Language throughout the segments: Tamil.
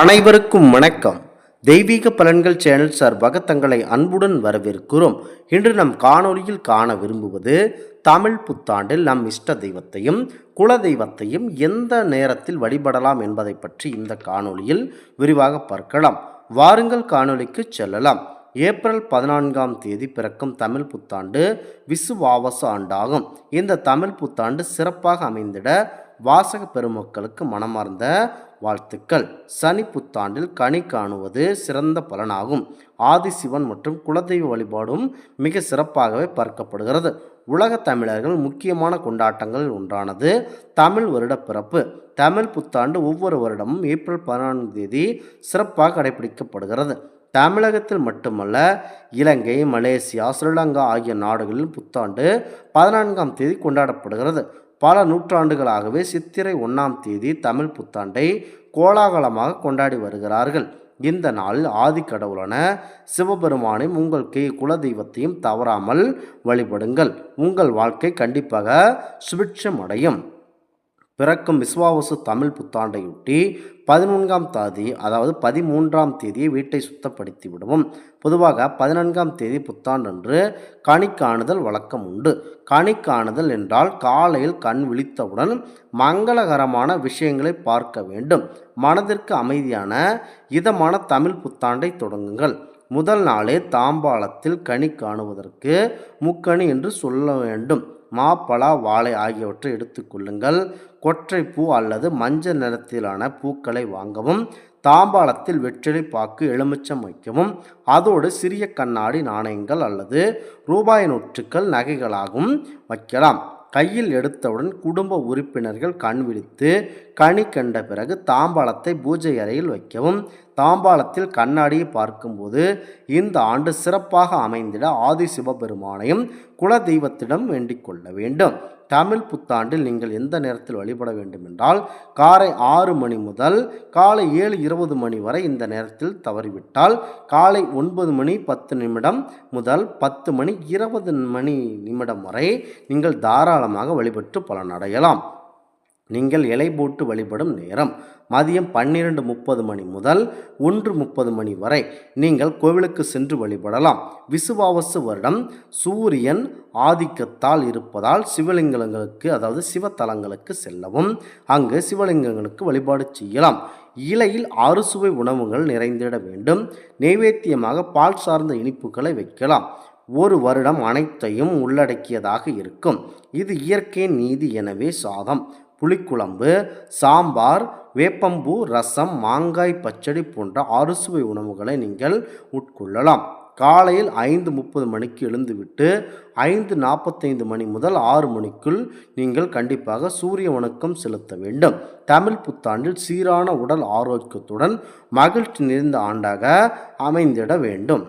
அனைவருக்கும் வணக்கம். தெய்வீக பலன்கள் சேனல் சார்பாக தங்களை அன்புடன் வரவேற்கிறோம். இன்று நம் காணொலியில் காண விரும்புவது தமிழ் புத்தாண்டில் நம் இஷ்ட தெய்வத்தையும் குல தெய்வத்தையும் எந்த நேரத்தில் வழிபடலாம் என்பதை பற்றி இந்த காணொலியில் விரிவாக பார்க்கலாம். வாருங்கள் காணொலிக்கு செல்லலாம். ஏப்ரல் பதினான்காம் தேதி பிறக்கும் தமிழ் புத்தாண்டு விசுவாவச ஆண்டாகும். இந்த தமிழ் புத்தாண்டு சிறப்பாக அமைந்திட வாசக பெருமக்களுக்கு மனமார்ந்த வாழ்த்துக்கள். சனி புத்தாண்டில் கனி காணுவது சிறந்த பலனாகும். ஆதிசிவன் மற்றும் குலதெய்வ வழிபாடும் மிக சிறப்பாகவே பார்க்கப்படுகிறது. உலக தமிழர்கள் முக்கியமான கொண்டாட்டங்களில் ஒன்றானது தமிழ் வருட பிறப்பு. தமிழ் புத்தாண்டு ஒவ்வொரு வருடமும் ஏப்ரல் பதினான்காம் தேதி சிறப்பாக கடைபிடிக்கப்படுகிறது தமிழகத்தில் மட்டுமல்ல இலங்கை மலேசியா ஸ்ரீலங்கா ஆகிய நாடுகளில் புத்தாண்டு பதினான்காம் தேதி கொண்டாடப்படுகிறது. பல நூற்றாண்டுகளாகவே சித்திரை ஒன்றாம் தேதி தமிழ் புத்தாண்டை கோலாகலமாக கொண்டாடி வருகிறார்கள். இந்த நாளில் ஆதிக்கடவுளான சிவபெருமானையும் உங்கள் கே குலதெய்வத்தையும் தவறாமல் வழிபடுங்கள். உங்கள் வாழ்க்கை கண்டிப்பாக சுபிட்சம் அடையும் பிறக்கும் விஸ்வாவசு தமிழ் புத்தாண்டையொட்டி பதினொன்றாம் தேதி அதாவது பதிமூன்றாம் தேதியை வீட்டை சுத்தப்படுத்தி விடுவோம். பொதுவாக பதினான்காம் தேதி புத்தாண்டன்று கனி காணுதல் வழக்கம் உண்டு. கனி காணுதல் என்றால் காலையில் கண் விழித்தவுடன் மங்களகரமான விஷயங்களை பார்க்க வேண்டும். மனதிற்கு அமைதியான இதமான தமிழ் புத்தாண்டை தொடங்குங்கள். முதல் நாளே தாம்பாளத்தில் கனி காணுவதற்கு முக்கணி என்று சொல்ல வேண்டும். மாப்பழா வாழை ஆகியவற்றை எடுத்துக்கொள்ளுங்கள் கொற்றை பூ அல்லது மஞ்சள் நிறத்திலான பூக்களை வாங்கவும் தாம்பாளத்தில் வெற்றிலை பாக்கு எலுமிச்சம் வைக்கவும் அதோடு சிறிய கண்ணாடி நாணயங்கள் அல்லது ரூபாய் நொற்றுக்கள் நகைகளாகவும் வைக்கலாம். கையில் எடுத்தவுடன் குடும்ப உறுப்பினர்கள் கண் விழித்து கனி கண்ட பிறகு தாம்பாளத்தை பூஜை அறையில் வைக்கவும் தாம்பாளத்தில் கண்ணாடியை பார்க்கும்போது இந்த ஆண்டு சிறப்பாக அமைந்திட ஆதி சிவபெருமானையும் குல தெய்வத்திடம் வேண்டிக் கொள்ள வேண்டும். தமிழ் புத்தாண்டில் நீங்கள் எந்த நேரத்தில் வழிபட வேண்டும் என்றால் காலை ஆறு மணி முதல் காலை ஏழு இருபது மணி வரை இந்த நேரத்தில் தவறிவிட்டால் காலை ஒன்பது மணி பத்து நிமிடம் முதல் பத்து மணி இருபது மணி நிமிடம் வரை நீங்கள் தாராளமாக வழிபட்டு பலனடையலாம். நீங்கள் இலை போட்டு வழிபடும் நேரம். மதியம் பன்னிரண்டு முப்பது மணி முதல் ஒன்று முப்பது மணி வரை நீங்கள் கோவிலுக்கு சென்று வழிபடலாம். விசுவாவசு வருடம். சூரியன் ஆதிக்கத்தால் இருப்பதால் சிவலிங்கங்களுக்கு அதாவது சிவத்தலங்களுக்கு செல்லவும் அங்கு சிவலிங்கங்களுக்கு வழிபாடு செய்யலாம். இலையில் அறுசுவை உணவுகள் நிறைந்திட வேண்டும். நைவேத்தியமாக பால் சார்ந்த இனிப்புகளை வைக்கலாம். ஒரு வருடம் அனைத்தையும் உள்ளடக்கியதாக இருக்கும். இது இயற்கையின் நீதி எனவே சாதம். புளிக்குழம்பு சாம்பார் வேப்பம்பூ ரசம் மாங்காய் பச்சடி போன்ற அறுசுவை உணவுகளை நீங்கள் உட்கொள்ளலாம். காலையில் ஐந்து முப்பது மணிக்கு எழுந்துவிட்டு ஐந்து நாற்பத்தைந்து மணி முதல் ஆறு மணிக்குள் நீங்கள் கண்டிப்பாக சூரிய வணக்கம் செலுத்த வேண்டும். தமிழ் புத்தாண்டில் சீரான உடல் ஆரோக்கியத்துடன் மகிழ்ச்சி நிறைந்த ஆண்டாக அமைந்திட வேண்டும்.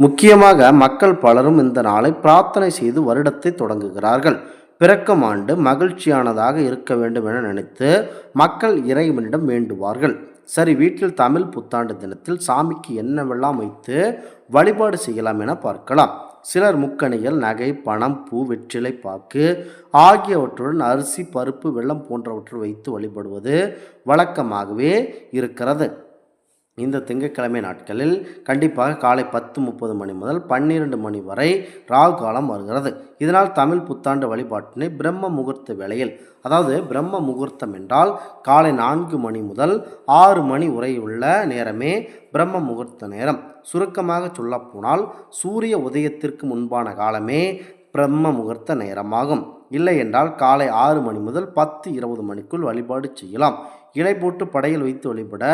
முக்கியமாக மக்கள் பலரும் இந்த நாளை பிரார்த்தனை செய்து வருடத்தை தொடங்குகிறார்கள். பிறக்கும் ஆண்டு மகிழ்ச்சியானதாக இருக்க வேண்டும் என நினைத்து மக்கள் இறைவனிடம் வேண்டுவார்கள். சரி வீட்டில் தமிழ் புத்தாண்டு தினத்தில் சாமிக்கு என்னவெல்லாம் வைத்து வழிபாடு செய்யலாம் என பார்க்கலாம். சிலர் முக்கணிகள் நகை பணம் பூ வெற்றிலை பாக்கு ஆகியவற்றுடன் அரிசி பருப்பு வெள்ளம் போன்றவற்றை வைத்து வழிபடுவது வழக்கமாகவே இருக்கிறது. இந்த திங்கட்கிழமை நாட்களில் கண்டிப்பாக காலை பத்து முப்பது மணி முதல் பன்னிரண்டு மணி வரை ராகு காலம் வருகிறது. இதனால் தமிழ் புத்தாண்டு வழிபாட்டினை பிரம்ம முகூர்த்த வேளையில் அதாவது பிரம்ம முகூர்த்தம் என்றால் காலை நான்கு மணி முதல் ஆறு மணி உரை உள்ள நேரமே பிரம்ம முகூர்த்த நேரம். சுருக்கமாக சொல்லப்போனால் சூரிய உதயத்திற்கு முன்பான காலமே பிரம்ம முகூர்த்த நேரமாகும். இல்லை என்றால் காலை ஆறு மணி முதல் பத்து இருபது மணிக்குள் வழிபாடு செய்யலாம். இலை போட்டு படையில் வைத்து வழிபட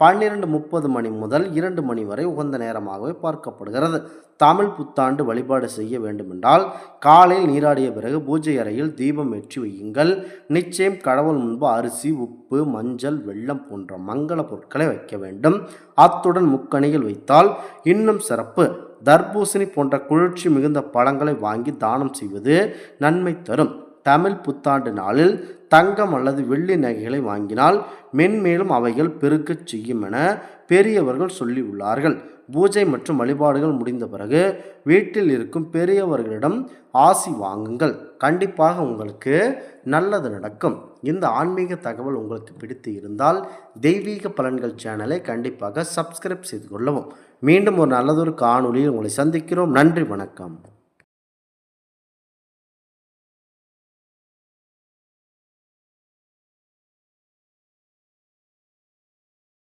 பன்னிரண்டு முப்பது மணி முதல் இரண்டு மணி வரை உகந்த நேரமாகவே பார்க்கப்படுகிறது. தமிழ் புத்தாண்டு வழிபாடு செய்ய வேண்டுமென்றால் காலையில் நீராடிய பிறகு பூஜை அறையில் தீபம் ஏற்றி வையுங்கள். நிச்சயம் கடவுள் முன்பு அரிசி உப்பு மஞ்சள் வெள்ளம் போன்ற மங்கள பொருட்களை வைக்க வேண்டும். அத்துடன் முக்கணியில் வைத்தால் இன்னும் சிறப்பு. தர்பூசணி போன்ற குளிர்ச்சி மிகுந்த பழங்களை வாங்கி தானம் செய்வது நன்மை தரும். தமிழ் புத்தாண்டு நாளில் தங்கம் அல்லது வெள்ளி நகைகளை வாங்கினால் மென்மேலும் அவைகள் பெருக்கச் செய்யும் என பெரியவர்கள் சொல்லி உள்ளார்கள் பூஜை மற்றும் வழிபாடுகள் முடிந்த பிறகு வீட்டில் இருக்கும் பெரியவர்களிடம் ஆசி வாங்குங்கள். கண்டிப்பாக உங்களுக்கு நல்லது நடக்கும். இந்த ஆன்மீக தகவல் உங்களுக்கு பிடித்து இருந்தால் தெய்வீக பலன்கள் சேனலை கண்டிப்பாக சப்ஸ்கிரைப் செய்து கொள்ளவும். மீண்டும் ஒரு நல்லதொரு காணொலியில் உங்களை சந்திக்கிறோம். நன்றி வணக்கம்.